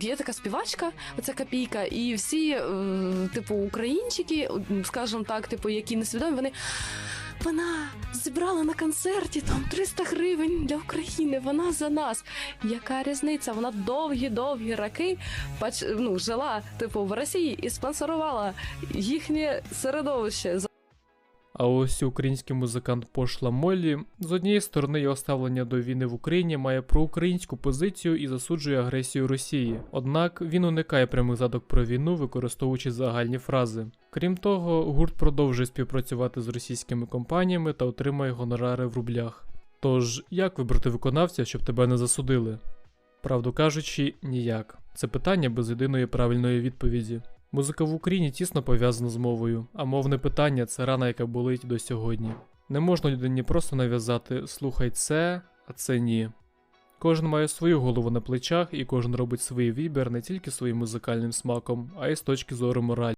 Є така співачка, оця копійка, і всі, е, типу, українчики, скажімо так, типу, які несвідомі, вони. Вона зібрала на концерті там 300 гривень для України. Вона за нас. Яка різниця? Вона довгі-довгі роки ну, жила типу в Росії і спонсорувала їхнє середовище. А ось український музикант Пошла Моллі з однієї сторони його ставлення до війни в Україні має проукраїнську позицію і засуджує агресію Росії. Однак він уникає прямих задок про війну, використовуючи загальні фрази. Крім того, гурт продовжує співпрацювати з російськими компаніями та отримує гонорари в рублях. Тож, як вибрати виконавця, щоб тебе не засудили? Правду кажучи, ніяк. Це питання без єдиної правильної відповіді. Музика в Україні тісно пов'язана з мовою, а мовне питання це рана, яка болить до сьогодні. Не можна людині просто нав'язати слухай це, а це ні. Кожен має свою голову на плечах, і кожен робить свій вибір не тільки своїм музикальним смаком, а й з точки зору моралі.